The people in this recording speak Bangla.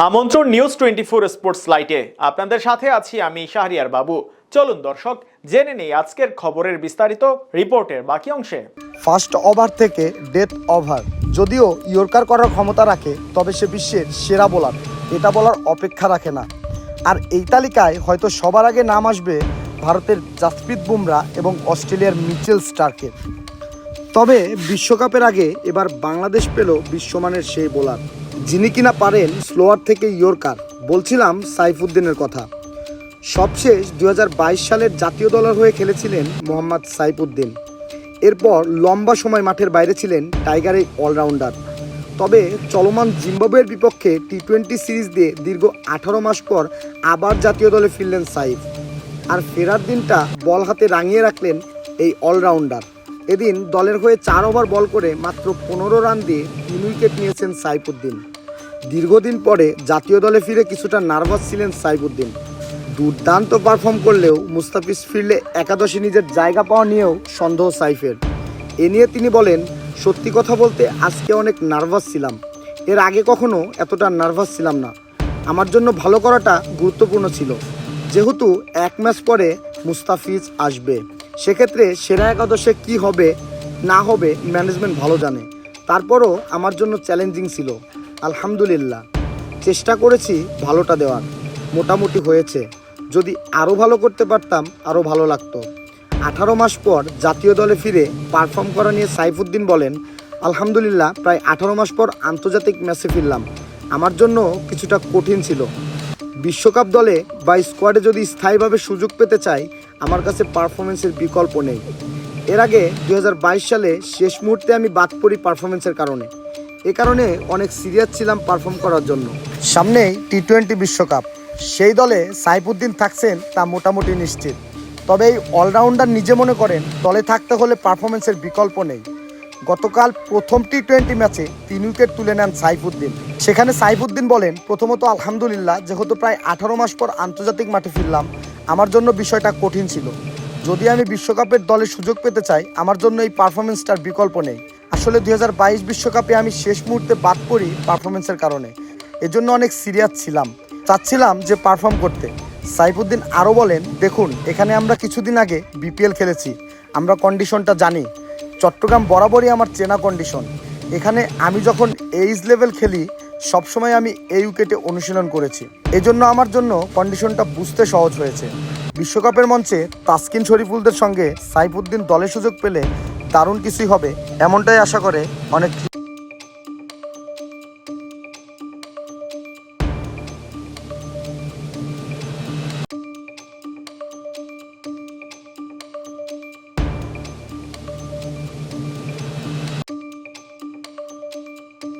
আমন্ত্রণ নিউজ টোয়েন্টি ফোর স্পোর্টস লাইটে আপনাদের সাথে আছি আমি শাহরিয়ার বাবু। চলুন দর্শক, জেনে নেই আজকের খবরের বিস্তারিত রিপোর্টের বাকি অংশে। ফার্স্ট ওভার থেকে ডেথ ওভার যদিও ইয়র্কার করার ক্ষমতা রাখে, তবে সে বিশ্বের সেরা বোলার এটা বলার অপেক্ষা রাখে না। আর এই তালিকায় হয়তো সবার আগে নাম আসবে ভারতের জাসপ্রীত বুমরা এবং অস্ট্রেলিয়ার মিচেল স্টার্কের। তবে বিশ্বকাপের আগে এবার বাংলাদেশ পেল বিশ্বমানের সেই বোলার যিনি কিনা পারেন স্লোয়ার থেকে ইয়র্কার, বলছিলাম সাইফুদ্দিনের কথা। সবশেষ দু হাজার বাইশ সালের জাতীয় দলের হয়ে খেলেছিলেন মোহাম্মদ সাইফুদ্দিন। এরপর লম্বা সময় মাঠের বাইরে ছিলেন টাইগার এই অলরাউন্ডার। তবে চলমান জিম্বাবুয়ের বিপক্ষে টি টোয়েন্টি সিরিজ দিয়ে দীর্ঘ আঠারো মাস পর আবার জাতীয় দলে ফিরলেন সাইফ। আর ফেরার দিনটা বল হাতে রাঙিয়ে রাখলেন এই অলরাউন্ডার। এদিন দলের হয়ে চার ওভার বল করে মাত্র পনেরো রান দিয়ে তিন উইকেট নিয়েছেন সাইফুদ্দিন। দীর্ঘদিন পরে জাতীয় দলে ফিরে কিছুটা নার্ভাস ছিলেন সাইফুদ্দিন দুর্দান্ত পারফর্ম করলেও মুস্তাফিজ ফিরলে একাদশে নিজের জায়গা পাওয়া নিয়েও সন্দেহ সাইফের। এ নিয়ে তিনি বলেন, সত্যি কথা বলতে আজকে অনেক নার্ভাস ছিলাম। এর আগে কখনো এতটা নার্ভাস ছিলাম না। আমার জন্য ভালো করাটা গুরুত্বপূর্ণ ছিল। যেহেতু এক ম্যাচ পরে মুস্তাফিজ আসবে, সেক্ষেত্রে সেরা একাদশে কি হবে, না হবে ম্যানেজমেন্ট ভালো জানে। তারপরও আমার জন্য চ্যালেঞ্জিং ছিল। আলহামদুলিল্লাহ। চেষ্টা করেছি ভালোটা দেওয়ার। মোটামুটি হয়েছে। যদি আরও ভালো করতে পারতাম আরও ভালো লাগতো। আঠারো মাস পর জাতীয় দলে ফিরে পারফর্ম করা নিয়ে সাইফুদ্দিন বলেন, আলহামদুলিল্লাহ, প্রায় আঠারো মাস পর আন্তর্জাতিক ম্যাচে ফিরলাম। আমার জন্য কিছুটা কঠিন ছিল। বিশ্বকাপ দলে বা স্কোয়াডে যদি স্থায়ীভাবে সুযোগ পেতে চাই, আমার কাছে পারফরমেন্সের বিকল্প নেই। এর আগে দু হাজার বাইশ সালে শেষ মুহূর্তে আমি বাদ পড়ি পারফরমেন্সের কারণে। এ কারণে অনেক সিরিয়াস ছিলাম পারফর্ম করার জন্য। সামনেই টি টোয়েন্টি বিশ্বকাপ। সেই দলে সাইফুদ্দিন থাকছেন তা মোটামুটি নিশ্চিত। তবে এই অলরাউন্ডার নিজে মনে করেন, দলে থাকতে হলে পারফরমেন্সের বিকল্প নেই। গতকাল প্রথম টি টোয়েন্টি ম্যাচে তিন উইকেট তুলে নেন সাইফুদ্দিন। সেখানে সাইফুদ্দিন বলেন, প্রথমত আলহামদুলিল্লাহ, যেহেতু প্রায় আঠারো মাস পর আন্তর্জাতিক মাঠে ফিরলাম, আমার জন্য বিষয়টা কঠিন ছিল। যদি আমি বিশ্বকাপের দলে সুযোগ পেতে চাই, আমার জন্য এই পারফরমেন্সটার বিকল্প নেই। আসলে দুই বিশ্বকাপে আমি শেষ মুহূর্তে বাদ পড়ি পারফরমেন্সের কারণে। এজন্য অনেক সিরিয়াস ছিলাম। চাচ্ছিলাম যে পারফর্ম করতে। সাইফুদ্দিন আরও বলেন, দেখুন, এখানে আমরা কিছুদিন আগে বিপিএল খেলেছি। আমরা কন্ডিশনটা জানি। চট্টগ্রাম বরাবরই আমার চেনা কন্ডিশন। এখানে আমি যখন এইজ লেভেল খেলি, সবসময় আমি এই উইকেটে অনুশীলন করেছি। এজন্য আমার জন্য কন্ডিশনটা বুঝতে সহজ হয়েছে। বিশ্বকাপের মঞ্চে তাসকিন শরীফুলদের সঙ্গে সাইফুদ্দিন দলে সুযোগ পেলে দারুণ কিছুই হবে এমনটাই আশা করে অনেক